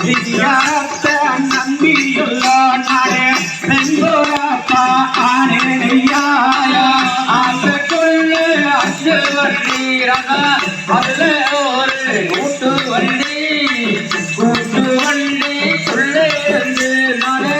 விஜயாத்த நம்பியுள்ளோ நானே நண்போராப்பா ஆனேயா அந்த கொள்ள அஞ்சு வண்டீரமா அதுல ஒரு வண்டி வண்டி சொல்ல இருந்து நானே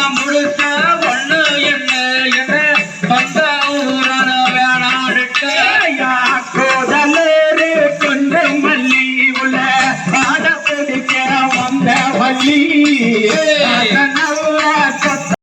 ಹೊಲ್ಲಿ